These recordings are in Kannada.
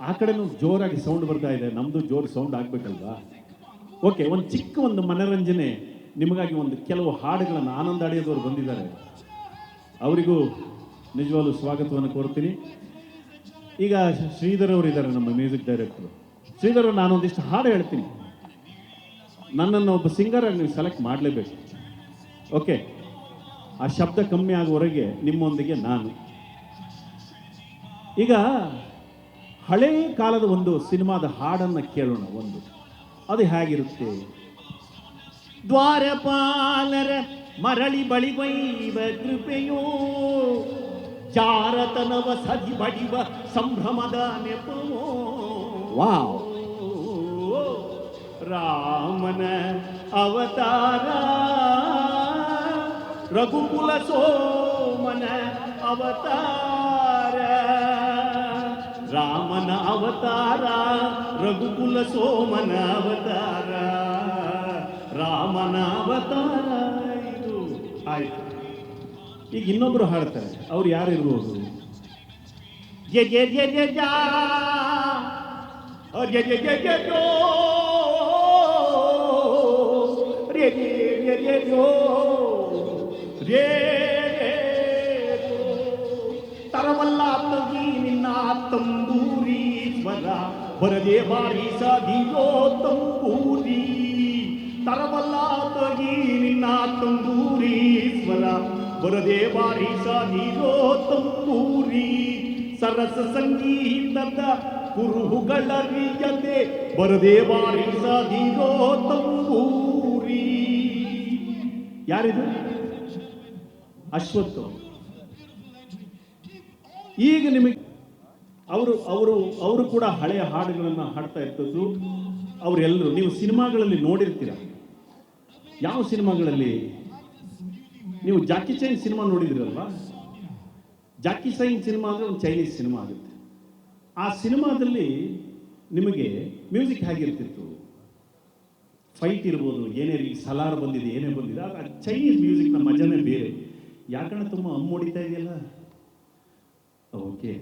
ಆ ಕಡೆನೂ ಜೋರಾಗಿ ಸೌಂಡ್ ಬರ್ತಾ ಇದೆ. ನಮ್ಮದು ಜೋರು ಸೌಂಡ್ ಆಗಬೇಕಲ್ವಾ? ಓಕೆ ಒಂದು ಚಿಕ್ಕ ಒಂದು ಮನರಂಜನೆ ನಿಮಗಾಗಿ ಒಂದು ಕೆಲವು ಹಾಡುಗಳನ್ನು ಆನಂದ ಅಡಿಯೋದವ್ರು ಬಂದಿದ್ದಾರೆ. ಅವರಿಗೂ ನಿಜವಾಗ್ಲೂ ಸ್ವಾಗತವನ್ನು ಕೋರ್ತೀನಿ. ಈಗ ಶ್ರೀಧರ್ ಅವರು ಇದ್ದಾರೆ, ನಮ್ಮ ಮ್ಯೂಸಿಕ್ ಡೈರೆಕ್ಟರ್. ಶ್ರೀಧರ್ ನಾನೊಂದಿಷ್ಟು ಹಾಡು ಹೇಳ್ತೀನಿ. ನನ್ನನ್ನು ಒಬ್ಬ ಸಿಂಗರ್ ನೀವು ಸೆಲೆಕ್ಟ್ ಮಾಡಲೇಬೇಕು. ಓಕೆ ಆ ಶಬ್ದ ಕಮ್ಮಿ ಆಗುವವರೆಗೆ ನಿಮ್ಮೊಂದಿಗೆ ನಾನು. ಈಗ ಹಳೇ ಕಾಲದ ಒಂದು ಸಿನಿಮಾದ ಹಾಡನ್ನು ಕೇಳೋಣ ಒಂದು. ಅದು ಹೇಗಿರುತ್ತೆ? ದ್ವಾರಪಾಲರ ಮರಳಿ ಬಳಿ ಬೈವ ಕೃಪೆಯೋ ಜಾರತನವ ಸದಿ ಬಡಿವ ಸಂಭ್ರಮದ ನೆಪವೋ ವಾವ್. ರಾಮನ ಅವತಾರ ರಘುಕುಲ ಸೋಮನ ಅವತಾರ. ರಾಮನ ಅವತಾರ ರಘುಕುಲ ಸೋಮನ ಅವತಾರ ರಾಮನ ಅವತಾರ ಇದು ಆಯ್ತು ಈಗ ಇನ್ನೊಬ್ರು ಹಾಡ್ತಾರೆ ಅವ್ರು ಯಾರಿರ್ಬೋದು ಜೆ ಜೆ ಜೆ ಜೆ ಜಾ ಜೆ ಜೆ ಜೆ ಜೆ ಜೋ ರೇ ರೇ ರೇ ರೇ ಜೋ ರೇ ತಂಬೂರೀಶ್ವರ ಬರದೆ ಬಾರಿ ಸಾಧಿಯೋ ತಂಬೂರಿ ತರವಲ್ಲ ತಗಿ ನಿನ್ನ ತಂಬೂರೀಶ್ವರ ಬರದೆ ಬಾರಿ ಸಾಧಿಯೋ ತಂಬೂರಿ ಸರಸ ಸಂಗೀತದ ಕುರುಹುಗಳರಿಯದೆ ಬರದೆ ಬಾರಿ ಸಾಧಿಯೋ ತಂಬೂರಿ ಯಾರಿದು? ಅಶ್ವತ್ಥ ಈಗ ನಿಮಗೆ ಅವರು ಅವರು ಅವರು ಕೂಡ ಹಳೆಯ ಹಾಡುಗಳನ್ನು ಹಾಡ್ತಾ ಇರ್ತದ್ದು ಅವರೆಲ್ಲರೂ ನೀವು ಸಿನಿಮಾಗಳಲ್ಲಿ ನೋಡಿರ್ತೀರ. ಯಾವ ಸಿನಿಮಾಗಳಲ್ಲಿ? ನೀವು ಜಾಕಿ ಚೈನ್ ಸಿನಿಮಾ ನೋಡಿದಿರಲ್ವಾ? ಜಾಕಿ ಚೈನ್ ಸಿನಿಮಾ ಅಂದರೆ ಒಂದು ಚೈನೀಸ್ ಸಿನಿಮಾ ಆಗುತ್ತೆ. ಆ ಸಿನಿಮಾದಲ್ಲಿ ನಿಮಗೆ ಮ್ಯೂಸಿಕ್ ಹೇಗಿರ್ತಿತ್ತು? ಫೈಟ್ ಇರ್ಬೋದು, ಏನೇ ಸಲಾರ್ ಬಂದಿದೆ, ಏನೇ ಬಂದಿದೆ ಆ ಚೈನೀಸ್ ಮ್ಯೂಸಿಕ್ನ ಮಜಾನೇ ಬೇರೆ. ಯಾಕಣ್ಣ ತುಂಬ ಅಮ್ಮ ಹೊಡಿತಾ ಇದೆಯಲ್ಲ? ಓಕೆ.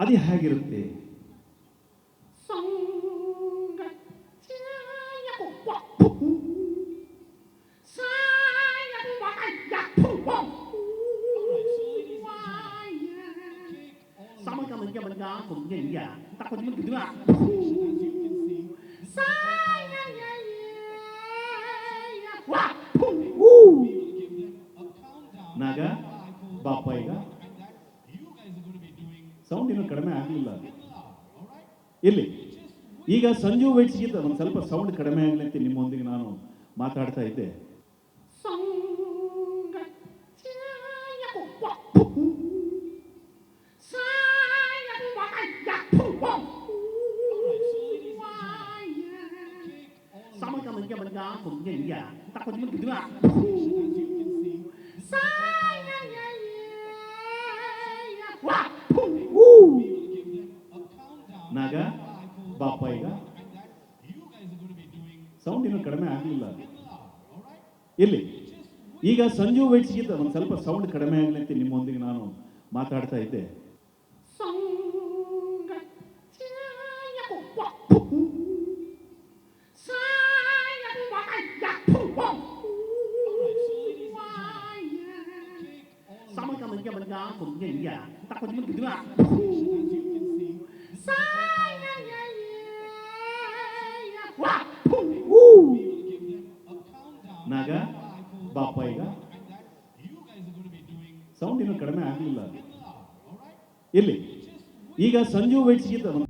ಅದು ಹೇಗಿರುತ್ತೆ sama ka mình cho mình ra cũng ಕಡಿಮೆ ಆಗಲಿಲ್ಲ ಇಲ್ಲಿ ಈಗ ಸಂಜು ವೈಟ್ಸ್ಗಿಂತ ಒಂದು ಸ್ವಲ್ಪ ಸೌಂಡ್ ಕಡಿಮೆ ಆಗಲಿ ಅಂತ ನಿಮ್ಮೊಂದಿಗೆ ನಾನು ಮಾತಾಡ್ತಾ ಇದ್ದೆ. sama ka mình cho mình ra cũng nhìn ಬಾಪ ಈಗ. ಸೌಂಡ್ ಇನ್ನೂ ಕಡಿಮೆ ಆಗಲಿಲ್ಲ. ಇಲ್ಲಿ ಈಗ ಸಂಜು ವೈಟ್ಸ್ಗಿಂತ ಒಂದು ಸ್ವಲ್ಪ ಸೌಂಡ್ ಕಡಿಮೆ ಆಗಲಿ ಅಂತ ನಿಮ್ಮೊಂದಿಗೆ ನಾನು ಮಾತಾಡ್ತಾ ಇದ್ದೆ. cũng ನಾಗ ಬಾಪ ಈಗ ಸೌಂಡ್ ಇನ್ನೂ ಕಡಿಮೆ ಆಗಲಿಲ್ಲ. ಇಲ್ಲಿ ಈಗ ಸಂಜು ವೈಟ್ಸ್ಗಿಂತ ಒಂದು